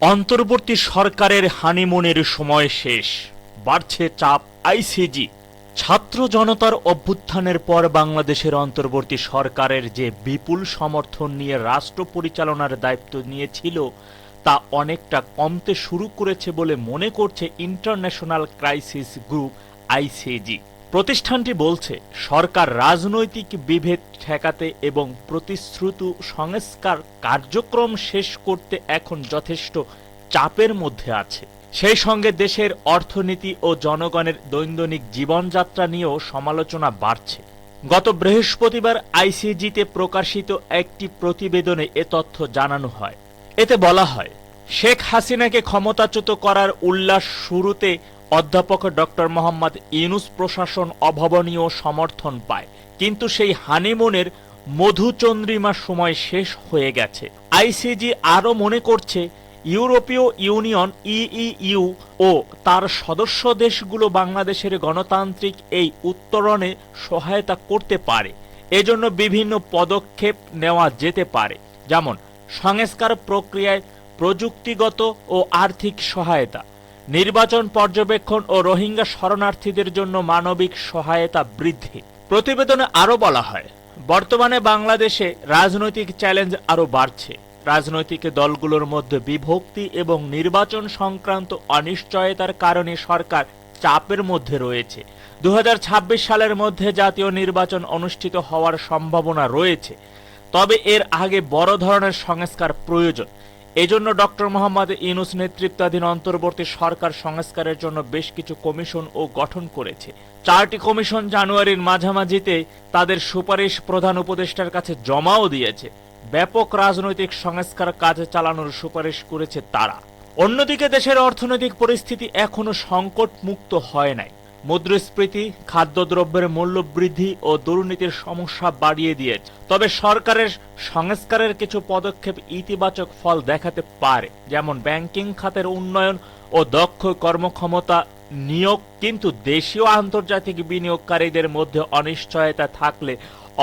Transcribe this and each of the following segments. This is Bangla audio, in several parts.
অন্তর্বর্তী সরকারের হানিমুনের সময় শেষ। বাড়ছে চাপ আইসিজি ছাত্র জনতার অভ্যুত্থানের পর বাংলাদেশের অন্তর্বর্তী সরকারের যে বিপুল সমর্থন নিয়ে রাষ্ট্র পরিচালনার দায়িত্ব নিয়েছিল, তা অনেকটা কমতে শুরু করেছে বলে মনে করছে ইন্টারন্যাশনাল ক্রাইসিস গ্রুপ আইসিজি প্রতিষ্ঠানটি বলছে, সরকার রাজনৈতিক বিভেদ ঠেকাতে এবং প্রতিশ্রুত সংস্কার কার্যক্রম শেষ করতে এখন যথেষ্ট চাপের মধ্যে আছে। সেই সঙ্গে দেশের অর্থনীতি ও জনগণের দৈনন্দিন জীবনযাত্রা নিয়েও সমালোচনা বাড়ছে। গত বৃহস্পতিবার আইসিজিতে প্রকাশিত একটি প্রতিবেদনে এ তথ্য জানানো হয়। এতে বলা হয়, শেখ হাসিনাকে ক্ষমতাচ্যুত করার উল্লাস শুরুতে অধ্যাপক ডক্টর মোহাম্মদ ইউনুস প্রশাসন অভাবনীয় সমর্থন পায়। কিন্তু সেই হানিমুনের মধুচন্দ্রিমা সময় শেষ হয়ে গেছে। আইসিজি আরও মনে করছে, ইউরোপীয় ইউনিয়ন ইইউ ও তার সদস্য দেশগুলো বাংলাদেশের গণতান্ত্রিক এই উত্তরণে সহায়তা করতে পারে। এজন্য বিভিন্ন পদক্ষেপ নেওয়া যেতে পারে, যেমন সংস্কার প্রক্রিয়ায় প্রযুক্তিগত ও আর্থিক সহায়তা। নির্বাচন পর্যবেক্ষণ ও রোহিঙ্গা শরণার্থীদের জন্য মানবিক সহায়তা বৃদ্ধি। প্রতিবেদনে আরও বলা হয়, বর্তমানে বাংলাদেশে রাজনৈতিক চ্যালেঞ্জ আরও বাড়ছে। রাজনৈতিক দলগুলোর মধ্যে বিভক্তি এবং নির্বাচন সংক্রান্ত অনিশ্চয়তার কারণে সরকার চাপের মধ্যে রয়েছে। দু হাজার ছাব্বিশ সালের মধ্যে জাতীয় নির্বাচন অনুষ্ঠিত হওয়ার সম্ভাবনা রয়েছে। তবে এর আগে বড় ধরনের সংস্কার প্রয়োজন। এজন্য ডক্টর মোহাম্মদ ইউনুস নেতৃত্বাধীন অন্তর্বর্তী সরকার সংস্কারের জন্য বেশ কিছু কমিশন ও গঠন করেছে। চারটি কমিশন জানুয়ারির মাঝামাঝিতে তাদের সুপারিশ প্রধান উপদেষ্টার কাছে জমাও দিয়েছে। ব্যাপক রাজনৈতিক সংস্কার কাজ চালানোর সুপারিশ করেছে তারা। অন্যদিকে দেশের অর্থনৈতিক পরিস্থিতি এখনও সংকট মুক্ত হয় নাই। মুদ্রাস্ফীতি, খাদ্যদ্রব্যের মূল্য বৃদ্ধি ও দুর্নীতির সমস্যা বাড়িয়ে দিয়েছে। তবে সরকারের সংস্কারের কিছু পদক্ষেপ ইতিবাচক ফল দেখাতে পারে, যেমন ব্যাংকিং খাতের উন্নয়ন ও দক্ষ কর্মক্ষমতা নিয়োগ, কিন্তু দেশীয় আন্তর্জাতিক বিনিয়োগকারীদের মধ্যে অনিশ্চয়তা থাকলে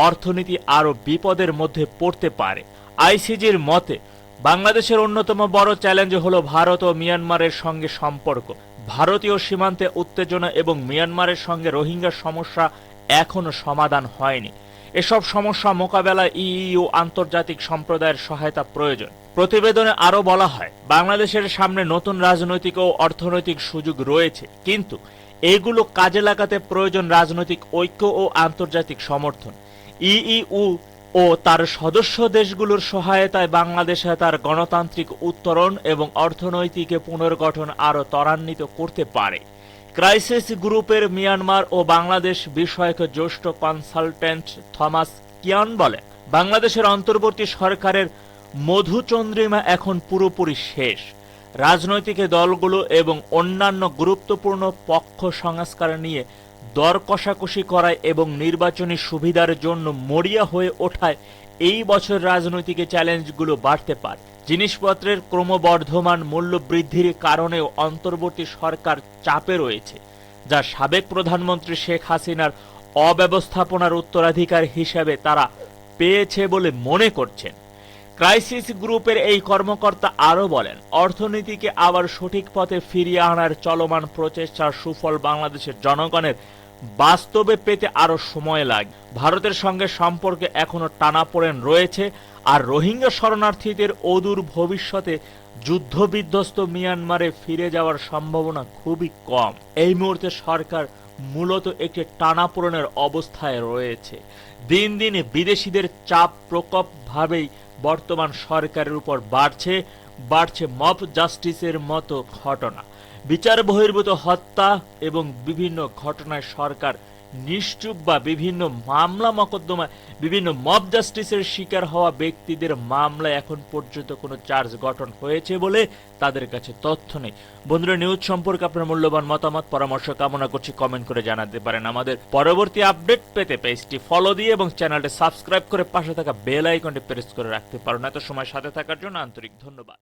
অর্থনীতি আরও বিপদের মধ্যে পড়তে পারে। আইসিজির মতে, বাংলাদেশের অন্যতম বড় চ্যালেঞ্জ হলো ভারত ও মিয়ানমারের সঙ্গে সম্পর্ক। ভারতীয় সীমান্তে উত্তেজনা এবং মিয়ানমারের সঙ্গে রোহিঙ্গা সমস্যা এখনও সমাধান হয়নি। এসব সমস্যা মোকাবেলায় ইইউ আন্তর্জাতিক সম্প্রদায়ের সহায়তা প্রয়োজন। প্রতিবেদনে আরও বলা হয়, বাংলাদেশের সামনে নতুন রাজনৈতিক ও অর্থনৈতিক সুযোগ রয়েছে, কিন্তু এগুলো কাজে লাগাতে প্রয়োজন রাজনৈতিক ঐক্য ও আন্তর্জাতিক সমর্থন। ইইউ ও তার সদস্য দেশগুলোর সহায়তায় বাংলাদেশে তার গণতান্ত্রিক উত্তরণ এবং অর্থনৈতিক পুনর্গঠন আরও ত্বরান্বিত করতে পারে। ক্রাইসিস গ্রুপের মিয়ানমার ও বাংলাদেশ বিষয়ক জ্যেষ্ঠ কনসালটেন্ট থমাস কিয়ান বলেন, বাংলাদেশের অন্তর্বর্তী সরকারের মধুচন্দ্রিমা এখন পুরোপুরি শেষ। রাজনৈতিক দলগুলো এবং অন্যান্য গুরুত্বপূর্ণ পক্ষ সংস্কার নিয়ে দর কষাকষি করায় এবং নির্বাচনী সুবিধার জন্য মরিয়া হয়ে ওঠায় এই বছর রাজনৈতিক চ্যালেঞ্জগুলো বাড়তে পারে। জিনিসপত্রের ক্রমবর্ধমান মূল্য বৃদ্ধির কারণেও অন্তর্বর্তী সরকার চাপে রয়েছে, যা সাবেক প্রধানমন্ত্রী শেখ হাসিনার অব্যবস্থাপনার উত্তরাধিকার হিসেবে তারা পেয়েছে বলে মনে করছেন। ক্রাইসিস গ্রুপের এই কর্মকর্তা আরও বলেন, অর্থনীতিকে আবার সঠিক পথে ফিরিয়ে আনার চলমান প্রচেষ্টার সুফল বাংলাদেশের জনগণের বাস্তবে পেতে আরও সময় লাগে। ভারতের সঙ্গে সম্পর্কে এখনও টানাপোড়েন রয়েছে আর রোহিঙ্গা শরণার্থীদের অদূর ভবিষ্যতে যুদ্ধবিধ্বস্ত মিয়ানমারে ফিরে যাওয়ার সম্ভাবনা খুবই কম। এই মুহূর্তে সরকার মূলত একটি টানাপোড়েনের অবস্থায় রয়েছে। দিন দিন বিদেশিদের চাপ প্রকোপ ভাবেই বর্তমান সরকারের উপর বাড়ছে বাড়ছে মফ জাস্টিসের মতো ঘটনা। বিচার বহির্ভূত হত্যা এবং বিভিন্ন ঘটনায় সরকার নিশ্চুপ বা বিভিন্ন মামলা মকদ্দমা বিভিন্ন মব জাস্টিসের শিকার হওয়া ব্যক্তিদের মামলায় এখন পর্যন্ত কোনো চার্জ গঠন হয়েছে বলে তাদের কাছে তথ্য নেই। বন্ধুরা, নিউজ সম্পর্কে আপনার মূল্যবান মতামত, পরামর্শ, কামনা করছি কমেন্ট করে জানাতে পারেন। আমাদের পরবর্তী আপডেট পেতে পেজটি ফলো দিয়ে এবং চ্যানেলটি সাবস্ক্রাইব করে পাশে থাকা বেল আইকনটি প্রেস করে রাখতে পারেন। এত সময় সাথে থাকার জন্য আন্তরিক ধন্যবাদ।